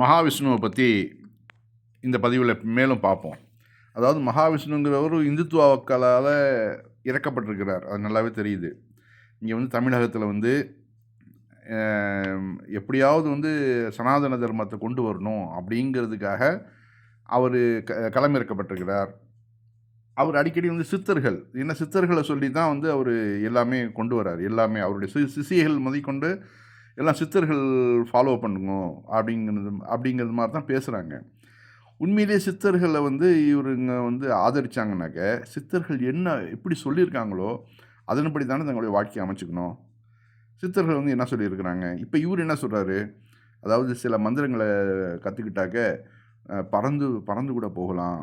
மகாவிஷ்ணுவை பற்றி இந்த பதிவில் மேலும் பார்ப்போம். அதாவது மகாவிஷ்ணுங்கிறவர் இந்துத்துவாக்களால் இறக்கப்பட்டிருக்கிறார். அது நல்லாவே தெரியுது. இங்கே வந்து தமிழகத்தில் வந்து எப்படியாவது வந்து சனாதன தர்மத்தை கொண்டு வரணும் அப்படிங்கிறதுக்காக அவர் க களமிறக்கப்பட்டிருக்கிறார். அவர் அடிக்கடி வந்து சித்தர்கள் என்ன சித்தர்களை சொல்லி தான் வந்து அவர் எல்லாமே கொண்டு வரார் எல்லாமே அவருடைய சி சிசியர்கள் முதற்கொண்டு எல்லாம் சித்தர்கள் ஃபாலோ பண்ணுங்க அப்படிங்கிறது அப்படிங்கிறது மாதிரி தான் பேசுகிறாங்க உண்மையிலேயே சித்தர்களை வந்து இவருங்க வந்து ஆதரித்தாங்கனாக்க சித்தர்கள் என்ன எப்படி சொல்லியிருக்காங்களோ அதன்படி தானே தங்களுடைய வாழ்க்கையை அமைச்சுக்கணும். சித்தர்கள் வந்து என்ன சொல்லியிருக்கிறாங்க? இப்போ இவர் என்ன சொல்கிறாரு அதாவது சில மந்திரங்களை கற்றுக்கிட்டாக்க பறந்து பறந்து கூட போகலாம்.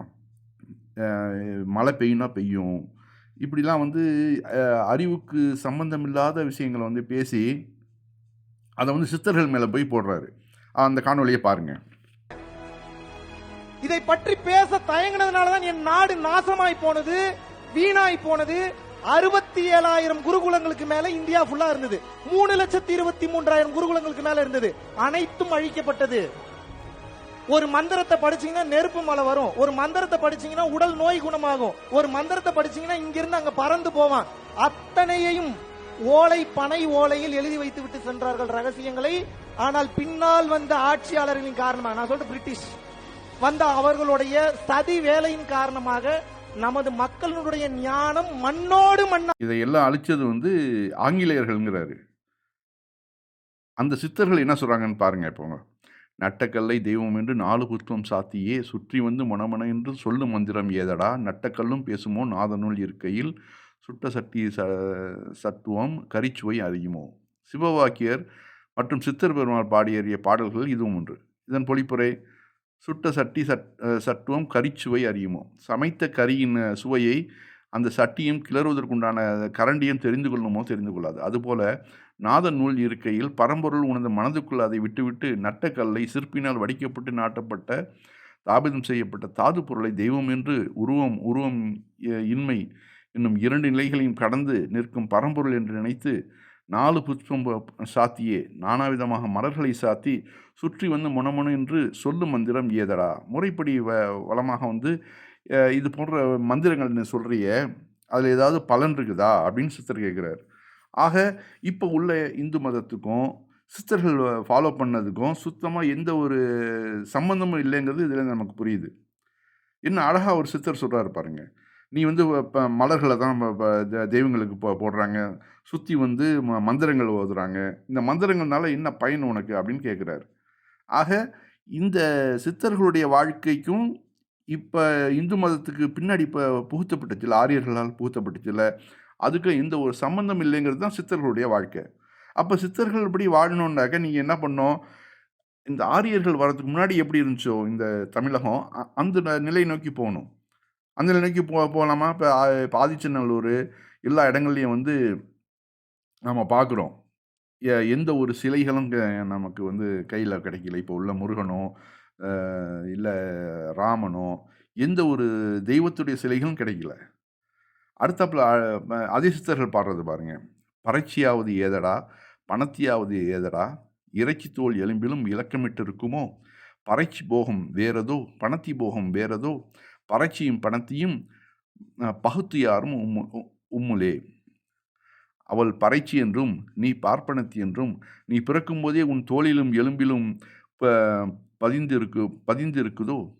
மழை பெய்யும்னா பெய்யும். இப்படிலாம் வந்து அறிவுக்கு சம்மந்தமில்லாத விஷயங்களை வந்து பேசி அதை வந்து சித்தர்கள் மேலே போய் போடுறாரு. அந்த காணொலியை பாருங்கள் இதை பற்றி பேச தயங்கினதுனாலதான் என் நாடு நாசமாய் போனது வீணாய் போனது. அறுபத்தி ஏழாயிரம் குருகுலங்களுக்கு மேல இந்தியா ஃபுல்லா இருந்தது. மூணு லட்சத்தி இருபத்தி மூன்றாயிரம் குருகுலங்களுக்கு மேல இருந்தது. அனைத்தும் அழிக்கப்பட்டது. ஒரு மந்திரத்தை படிச்சீங்கன்னா நெருப்பு மலை வரும். ஒரு மந்திரத்தை படிச்சீங்கன்னா உடல் நோய் குணமாகும். ஒரு மந்திரத்தை படிச்சீங்கன்னா இங்கிருந்து அங்க பறந்து போவான். அத்தனையையும் ஓலை பனை ஓலையில் எழுதி வைத்து விட்டு சென்றார்கள் ரகசியங்களை. ஆனால் பின்னால் வந்த ஆட்சியாளர்களின் காரணமாக நான் சொல்றது பிரிட்டிஷ் வந்த அவர்களுடைய சதி வேலையின் காரணமாக நமது மக்களுடைய ஞானம் மண்ணோடு மண்ணா இதையெல்லாம் அழிச்சது வந்து ஆங்கிலேயர்கள்ங்கிறாரு. அந்த சித்தர்கள் என்ன சொல்கிறாங்கன்னு பாருங்க இப்போ. நட்டக்கல்லை தெய்வம் என்று நாலு புத்துவம் சாத்தியே சுற்றி வந்து மொனமன என்று சொல்லும் மந்திரம் ஏதடா? நட்டக்கல்லும் பேசுமோ? நாதனுள் இருக்கையில் சுட்ட சட்டி ச சத்துவம் கரிச்சுவை அறியுமோ? சிவவாக்கியர் மற்றும் சித்தர் பெருமாள் பாடியறிய பாடல்கள் இதுவும் ஒன்று. இதன் பொழிப்புரை சுட்ட சட்டி சட் சட்டுவம் சத்துவம் கரிச்சுவை அறியுமோ? சமைத்த கரியின் சுவையை அந்த சட்டியும் கிளறுவதற்குண்டான கரண்டியும் தெரிந்து கொள்ளுமோ? தெரிந்து கொள்ளாது. அதுபோல நாத நூல் இருக்கையில் பரம்பொருள் உணர்ந்த மனதுக்குள் அதை விட்டுவிட்டு நட்ட கல்லை சிற்பினால் வடிக்கப்பட்டு நாட்டப்பட்ட தாபிதம் செய்யப்பட்ட தாது பொருளை தெய்வம் என்று உருவம் உருவம் இன்மை இன்னும் இரண்டு நிலைகளையும் கடந்து நிற்கும் பரம்பொருள் என்று நினைத்து நாலு புஷ்பம் சாத்தியே. நானாவிதமாக மலர்களை சாத்தி சுற்றி வந்து முணமுணு என்று சொல்லும் மந்திரம் ஏதடா? முறைப்படி வ வளமாக வந்து இது போன்ற மந்திரங்கள் நீ சொல்கிறிய அதில் ஏதாவது பலன் இருக்குதா? அப்படின்னு சித்தர் கேட்குறாரு. ஆக இப்போ உள்ள இந்து மதத்துக்கும் சித்தர்கள் ஃபாலோ பண்ணதுக்கும் சுத்தமாக எந்த ஒரு சம்பந்தமும் இல்லைங்கிறது இதில் நமக்கு புரியுது. என்ன அழகாக ஒரு சித்தர் சொல்கிறாரு பாருங்கள் நீ வந்து இப்போ மலர்களை தான் தெய்வங்களுக்கு போ போடுறாங்க. சுற்றி வந்து ம மந்திரங்கள் ஓதுறாங்க. இந்த மந்திரங்கள்னால என்ன பயன் உனக்கு? அப்படின்னு கேட்குறாரு ஆக இந்த சித்தர்களுடைய வாழ்க்கைக்கும் இப்போ இந்து மதத்துக்கு பின்னாடி இப்போ புகுத்தப்பட்டுச்சுல ஆரியர்களால் புகுத்தப்பட்டுச்சுல அதுக்கு எந்த ஒரு சம்மந்தம் இல்லைங்கிறது தான் சித்தர்களுடைய வாழ்க்கை. அப்போ சித்தர்கள் இப்படி வாழணுன்னாக்க நீங்கள் என்ன பண்ணோம் இந்த ஆரியர்கள் வர்றதுக்கு முன்னாடி எப்படி இருந்துச்சோ இந்த தமிழகம் அ- அந்த ந- நிலை நோக்கி போகணும். அந்த நிலைக்கு போ போகலாமா இப்போ இப்போ ஆதிச்சநல்லூர் எல்லா இடங்கள்லையும் வந்து நம்ம பார்க்குறோம் எந்த ஒரு சிலைகளும் நமக்கு வந்து கையில் கிடைக்கல. இப்போ உள்ள முருகனோ இல்லை ராமனோ எந்த ஒரு தெய்வத்துடைய சிலைகளும் கிடைக்கல. அடுத்தப்பில் அ- அதிசித்தர்கள் பாடுறது பாருங்கள் பறட்சியாவது ஏதடா? பணத்தியாவது ஏதடா? இறைச்சி தோல் எலும்பிலும் இலக்கமிட்டு இருக்குமோ? பறைச்சி போகம் வேறதோ? பணத்தி போகம் வேறதோ? பறைச்சியும் பணத்தையும் பகுத்து யாரும் உம்மு உ- உம்முலே. அவள் பறைச்சி என்றும் நீ பார்ப்பனத்தி என்றும் நீ பிறக்கும்போதே உன் தோளிலும் எலும்பிலும் ப- பதிந்திருக்கு பதிந்திருக்குதோ?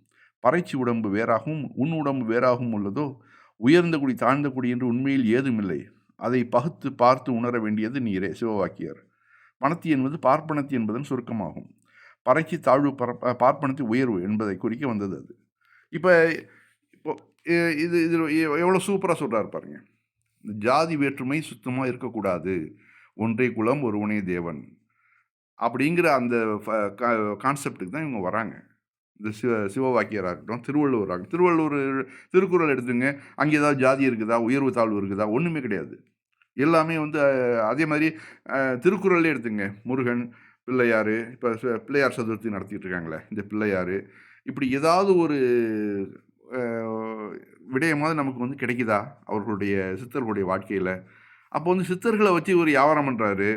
பறைச்சி உடம்பு வேறாகவும் உன் உடம்பு வேறாகவும் உள்ளதோ? உயர்ந்த குடி தாழ்ந்த குடி என்று உண்மையில் ஏதுமில்லை. அதை பகுத்து பார்த்து உணர வேண்டியது நீரே சிவவாக்கியர். பணத்தி என்பது பார்ப்பனத்தி என்பதன் சுருக்கமாகும். பறைச்சி தாழ்வு பார்ப்பனத்தி உயர்வு என்பதை குறிக்க வந்தது அது. இப்போ இப்போ இது இது எவ்வளோ சூப்பராக சொல்கிறாரு பாருங்க. இந்த ஜாதி வேற்றுமை சுத்தமாக இருக்கக்கூடாது. ஒன்றே குலம் ஒருவனே தேவன். அப்படிங்கிற அந்த கான்செப்டுக்கு தான் இவங்க வராங்க. இந்த சிவ சிவவாக்கியராக இருக்கட்டும் திருவள்ளுவராக திருவள்ளுவர் திருக்குறள் எடுத்துங்க. அங்கே ஏதாவது ஜாதி இருக்குதா? உயர்வு தாழ்வு இருக்குதா? ஒன்றுமே கிடையாது. எல்லாமே வந்து அதே மாதிரி திருக்குறளே எடுத்துங்க. முருகன் பிள்ளையார் இப்போ பிள்ளையார் சதுர்த்தி நடத்திட்டு இருக்காங்களே இந்த பிள்ளையார் இப்படி ஏதாவது ஒரு விடயமாவது நமக்கு வந்து கிடைக்குதா? அவர்களுடைய சித்தர்களுடைய வாழ்க்கையில். அப்போ வந்து சித்தர்களை வச்சு ஒரு வியாபாரம் பண்ணுறாரு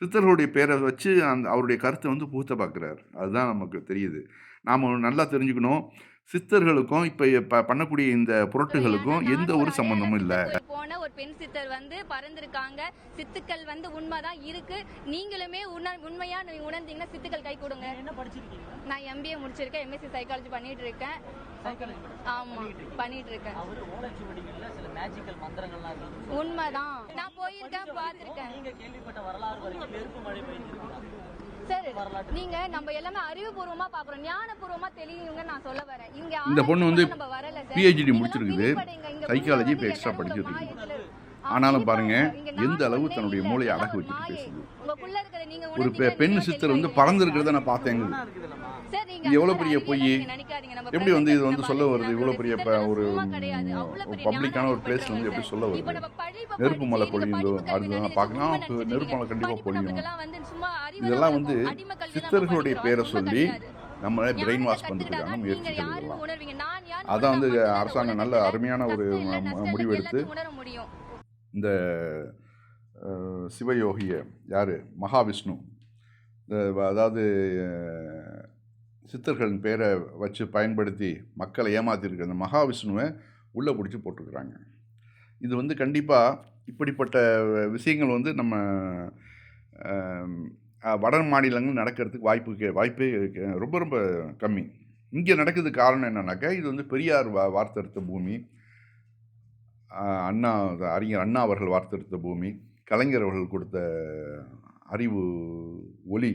சித்தர்களுடைய பேரை வச்சு அந்த அவருடைய கருத்தை வந்து புகுத்த பார்க்குறாரு. அதுதான் நமக்கு தெரியுது. நாம் நல்லா தெரிஞ்சுக்கணும். சித்தர்களுக்கும் இப்போ ப பண்ணக்கூடிய இந்த புரட்டுகளுக்கும் எந்த ஒரு சம்மந்தமும் இல்லை. போன ஒரு பெண் சித்தர் வந்து பறந்திருக்காங்க. சித்துக்கள் வந்து உண்மைதான் இருக்கு. நீங்களுமே உண உண்மையா நீங்க உணர்ந்தீங்கன்னா சித்துக்கள் கை கொடுங்க. என்ன படிச்சிருக்கீங்க? நான் எம்பிஏ முடிச்சிருக்கேன். எம்எஸ்சி சைக்காலஜி பண்ணிட்டு இருக்கேன். ஆமா பண்ணிட்டு இருக்கேன். உண்மைதான். நான் போயிருக்கேன் பார்த்திருக்கேன். நீங்க சார் நம்ம எல்லாமே அறிவுபூர்வமா பாக்குறோம் ஞானபூர்வமா தெளிவுங்க நான் சொல்ல வரேன். இங்க இந்த பொண்ணு வந்து இதெல்லாம் முடிச்சிருக்குது. உள்ள இப்ப வந்து extra ஆனாலும் பாருங்க, எந்த நான் அளவு தன்னுடைய. மூளையை அடகு வச்சுட்டு. பேசுது. இருக்கிறத ஒரு பெண் சித்தர் வந்து தெளிவாயிருவீங்க. பறந்துருக்கிறத நான் நீங்க இது எவ்வளவு அந்த பெரிய பொய்? எப்படி வந்து இது வந்து சொல்ல வருது இவ்வளோ பெரிய ஒரு பப்ளிக்கான ஒரு ஞானம் பிளேஸ் வந்து எப்படி சொல்ல வருது நெருப்பு இந்த பொழியுதோ அடுத்து நினைச்சு பார்க்கலாம் நெருப்பு மழை கண்டிப்பாக பொழியும் இதெல்லாம் வந்து சித்தர்களுடைய. பேரை சொல்லி. நம்மளை பிரெயின் வாஷ் பண்ணுறதுக்கான முயற்சிகள் இதெல்லாம். நான் அதான் வந்து அரசாங்கம் நல்ல அருமையான ஒரு கஷ்டம் இல்ல, இந்த சிவயோகிய யார்? மகாவிஷ்ணு. இந்த அதாவது சித்தர்களின் பேரை வச்சு பயன்படுத்தி மக்களை ஏமாத்திருக்கிற அந்த மகாவிஷ்ணுவை உள்ளே பிடிச்சி போட்டிருக்கிறாங்க இது வந்து கண்டிப்பாக இப்படிப்பட்ட விஷயங்கள் வந்து நம்ம வட மாநிலங்கள் நடக்கிறதுக்கு வாய்ப்பு கே- வாய்ப்பே கே- ரொம்ப ரொம்ப கம்மி. இங்கே நடக்குது காரணம் என்னன்னாக்கா இது வந்து பெரியார் வா வார்த்தெடுத்த பூமி. அண்ணா அறிஞர் அண்ணா அவர்கள் வார்த்தெடுத்த பூமி கலைஞர் அவர்கள் கொடுத்த அறிவு ஒளி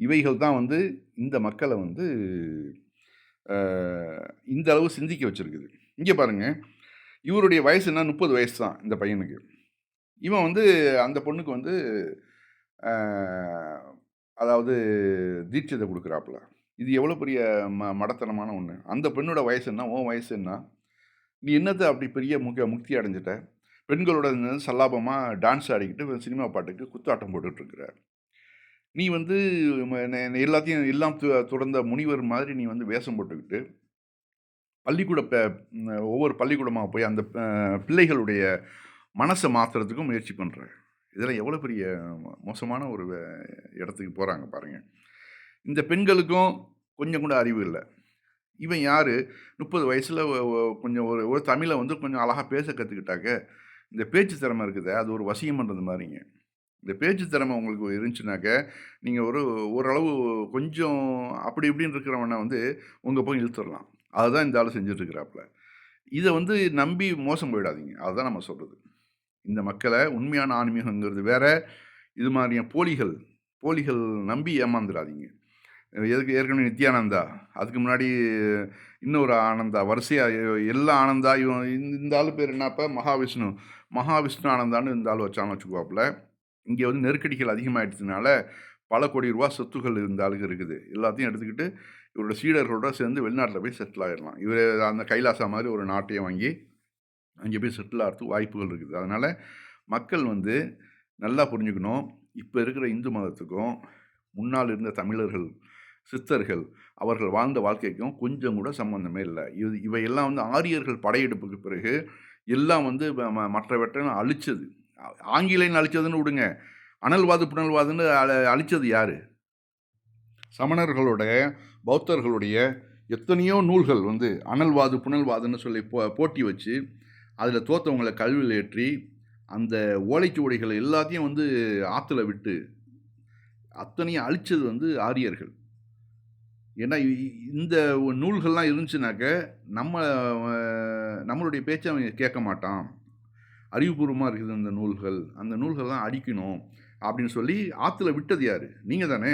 இவைகள் தான் வந்து இந்த மக்களை வந்து இந்த அளவு சிந்திக்க வச்சுருக்குது. இங்கே பாருங்கள் இவருடைய வயசு என்ன? முப்பது வயசு தான் இந்த பையனுக்கு. இவன் வந்து அந்த பொண்ணுக்கு வந்து அதாவது தீட்சத்தை கொடுக்குறாப்புல. இது எவ்வளோ பெரிய ம மடத்தனமான ஒன்று அந்த பெண்ணோட வயசு என்ன? உன் வயசு என்ன? நீ என்னத்தை அப்படி பெரிய முக முக்தி அடைஞ்சிட்ட? பெண்களோட சல்லாபமாக டான்ஸ் ஆடிக்கிட்டு சினிமா பாட்டுக்கு குத்தாட்டம் போட்டுட்ருக்குற நீ வந்து எல்லாத்தையும் எல்லாம் து- துறந்த முனிவர் மாதிரி நீ வந்து வேஷம் போட்டுக்கிட்டு பள்ளிக்கூட ப ஒவ்வொரு பள்ளிக்கூடமாக போய் அந்த பிள்ளைகளுடைய மனசை மாற்றுறதுக்கும் முயற்சி பண்ணுற இதெல்லாம் எவ்வளோ பெரிய மோசமான ஒரு இடத்துக்கு போகிறாங்க பாருங்கள் இந்த பெண்களுக்கும் கொஞ்சம் கூட அறிவு இல்லை. இவன் யார்? முப்பது வயசில் கொஞ்சம் ஒரு ஒரு தமிழை வந்து கொஞ்சம் அழகாக பேச கற்றுக்கிட்டாக்க இந்த பேச்சு திறமை இருக்குது அது ஒரு வசியம்ன்றது மாதிரிங்க. இந்த பேச்சு திறமை உங்களுக்கு இருந்துச்சுனாக்க நீங்கள் ஒரு ஓரளவு கொஞ்சம் அப்படி இப்படின்னு இருக்கிறவனை வந்து உங்கள் போய் இழுத்துடலாம் அதுதான் இந்த ஆள் செஞ்சுட்ருக்கிறாப்புல. இதை வந்து நம்பி மோசம் போயிடாதீங்க. அதுதான் நம்ம சொல்கிறது இந்த மக்களை உண்மையான ஆன்மீகங்கிறது வேற இது மாதிரியான போலிகள் போலிகள் நம்பி ஏமாந்துடாதீங்க எதுக்கு ஏற்கனவே நித்யானந்தா? அதுக்கு முன்னாடி இன்னொரு ஆனந்தா வரிசையாக எல்லா ஆனந்தா இவன் இந்த- இந்த ஆள் பேர் என்னப்ப? மகாவிஷ்ணு. மகாவிஷ்ணு ஆனந்தான்னு இந்த ஆள் வச்சான்னு வச்சுக்குவாப்புல. இங்கே வந்து நெருக்கடிகள் அதிகமாகிடுச்சதுனால பல கோடி ரூபா சொத்துக்கள் இந்த ஆளுக்கு இருக்குது. எல்லாத்தையும் எடுத்துக்கிட்டு இவரோட சீடர்களோட சேர்ந்து வெளிநாட்டில் போய் செட்டில் ஆகிடலாம் இவர் அந்த கைலாசா மாதிரி ஒரு நாட்டையே வாங்கி அங்கே போய் செட்டில் ஆகிறதுக்கு வாய்ப்புகள் இருக்குது. அதனால் மக்கள் வந்து நல்லா புரிஞ்சுக்கணும். இப்போ இருக்கிற இந்து மதத்துக்கும் முன்னால் இருந்த தமிழர்கள் சித்தர்கள் அவர்கள் வாழ்ந்த வாழ்க்கைக்கும் கொஞ்சம் கூட சம்பந்தமே இல்லை. இது இவையெல்லாம் வந்து ஆரியர்கள் படையெடுப்புக்கு பிறகு எல்லாம் வந்து மற்ற ம- மற்றவற்றை அழிச்சது. ஆங்கிலேயன் அழிச்சதுன்னு விடுங்க. அனல்வாது புனல்வாதுன்னு அழிச்சது யார்? சமணர்களோட பௌத்தர்களுடைய எத்தனையோ நூல்கள் வந்து அனல்வாது புனல்வாதுன்னு சொல்லி போ போட்டி வச்சு அதில் தோத்தவங்களை கல்வியில் ஏற்றி அந்த ஓலைச்சுவடிகளை எல்லாத்தையும் வந்து ஆற்றுல விட்டு அத்தனையும் அழிச்சது வந்து ஆரியர்கள். ஏன்னா இந்த நூல்கள்லாம் இருந்துச்சுனாக்க நம்ம நம்மளுடைய பேச்சை அவன் கேட்க மாட்டான். அறிவுபூர்வமாக இருக்குது அந்த நூல்கள். அந்த நூல்கள்லாம் அடிக்கணும் அப்படின்னு சொல்லி ஆற்றுல விட்டது யார்? நீங்கள் தானே